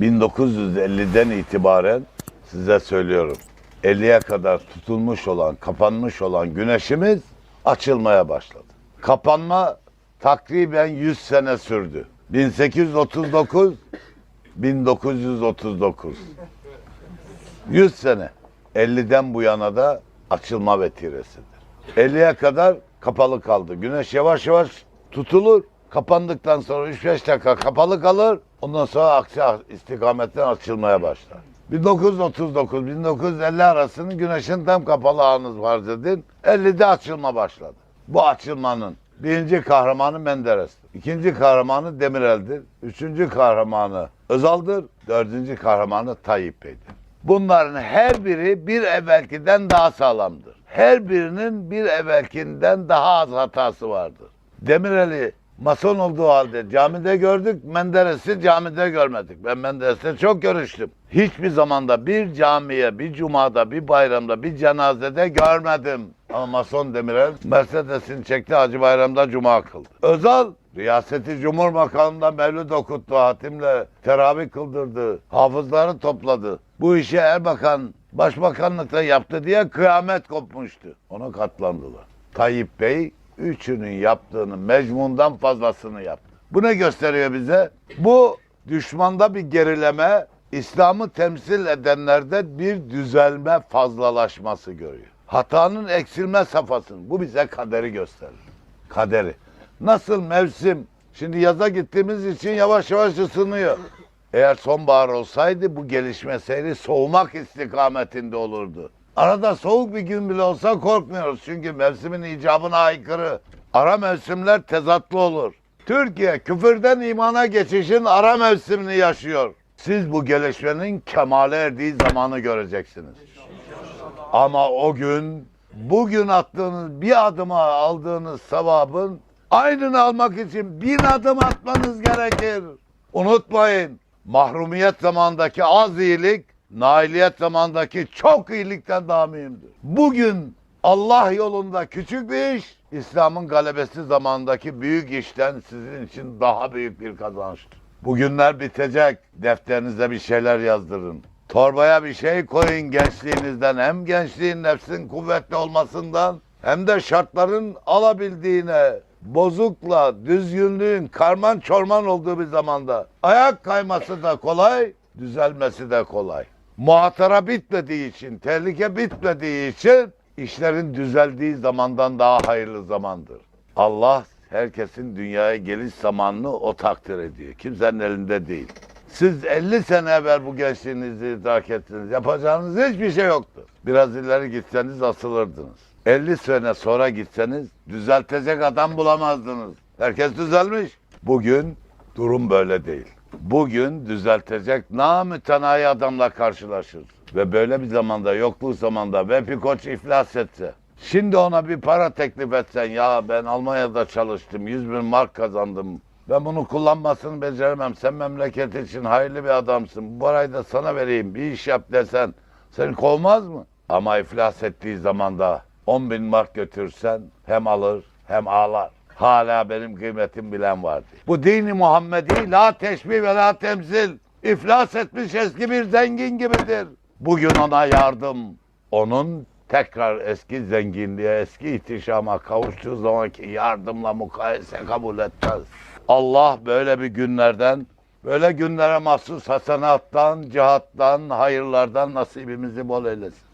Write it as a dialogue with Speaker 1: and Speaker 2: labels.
Speaker 1: 1950'den itibaren size söylüyorum. 50'ye kadar tutulmuş olan, kapanmış olan güneşimiz açılmaya başladı. Kapanma takriben 100 sene sürdü. 1839 1939 100 sene. 50'den bu yana da açılma vetiresidir. 50'ye kadar kapalı kaldı. Güneş yavaş yavaş tutulur. Kapandıktan sonra 3-5 dakika kapalı kalır. Ondan sonra aksi istikametten açılmaya başlar. 1939-1950 arasının güneşin tam kapalı anınız var dedin. 50'de açılma başladı. Bu açılmanın birinci kahramanı Menderes'tir. İkinci kahramanı Demirel'dir. Üçüncü kahramanı Özal'dır. Dördüncü kahramanı Tayyip Bey'dir. Bunların her biri bir evvelkiden daha sağlamdır. Her birinin bir evvelkinden daha az hatası vardır. Demirel'i mason olduğu halde camide gördük, Menderes'i camide görmedik. Ben Menderes'le çok görüştüm. Hiçbir zamanda bir camiye, bir cumada, bir bayramda, bir cenazede görmedim. Ama mason Demirel Mercedes'ini çekti Hacı Bayram'da cuma kıldı. Özal Riyaseti Cumhur Makamı'nda mevlüt okuttu, hatimle teravih kıldırdı, hafızları topladı. Bu işi Erbakan başbakanlıkta yaptı diye kıyamet kopmuştu. Ona katlandılar. Tayyip Bey üçünün yaptığını mecmundan fazlasını yaptı. Bu ne gösteriyor bize? Bu düşmanda bir gerileme, İslam'ı temsil edenlerde bir düzelme fazlalaşması görüyor. Hatanın eksilme safhasını. Bu bize kaderi gösterir. Kaderi. Nasıl mevsim? Şimdi yaza gittiğimiz için yavaş yavaş ısınıyor. Eğer sonbahar olsaydı bu gelişme seyri soğumak istikametinde olurdu. Arada soğuk bir gün bile olsa korkmuyoruz. Çünkü mevsimin icabına aykırı. Ara mevsimler tezatlı olur. Türkiye küfürden imana geçişin ara mevsimini yaşıyor. Siz bu gelişmenin kemale erdiği zamanı göreceksiniz. Ama o gün bugün attığınız bir adıma aldığınız sevabın aynını almak için bin adım atmanız gerekir. Unutmayın mahrumiyet zamandaki az iyilik nailiyet zamandaki çok iyilikten daha mühimdir. Bugün Allah yolunda küçük bir iş İslam'ın galebesi zamandaki büyük işten sizin için daha büyük bir kazançtır. Bugünler bitecek. Defterinize bir şeyler yazdırın. Torbaya bir şey koyun gençliğinizden. Hem gençliğin nefsin kuvvetli olmasından hem de şartların alabildiğine bozukla düzgünlüğün karman çorman olduğu bir zamanda ayak kayması da kolay, düzelmesi de kolay. Muhatara bitmediği için, tehlike bitmediği için işlerin düzeldiği zamandan daha hayırlı zamandır. Allah herkesin dünyaya geliş zamanını o takdir ediyor. Kimsenin elinde değil. Siz 50 sene evvel bu gençliğinizi idrak ettiniz. Yapacağınız hiçbir şey yoktu. Biraz ileri gitseniz asılırdınız. 50 sene sonra gitseniz düzeltecek adam bulamazdınız. Herkes düzelmiş. Bugün durum böyle değil. Bugün düzeltecek namütenayi adamla karşılaşır. Ve böyle bir zamanda, yokluk zamanda Vehbi Koç iflas etse, şimdi ona bir para teklif etsen, ya ben Almanya'da çalıştım, 100 bin mark kazandım, ben bunu kullanmasını beceremem, sen memleket için hayırlı bir adamsın, bu parayı da sana vereyim, bir iş yap desen, seni kovmaz mı? Ama iflas ettiği zamanda 10 bin mark götürsen hem alır hem ağlar. Hala benim kıymetim bilen vardı. Bu dini Muhammedi la teşbih ve la temsil. İflas etmiş eski bir zengin gibidir. Bugün ona yardım. Onun tekrar eski zenginliğe, eski ihtişama kavuştuğu zamanki yardımla mukayese kabul etmez. Allah böyle bir günlerden, böyle günlere mahsus hasenattan, cihattan, hayırlardan nasibimizi bol eylesin.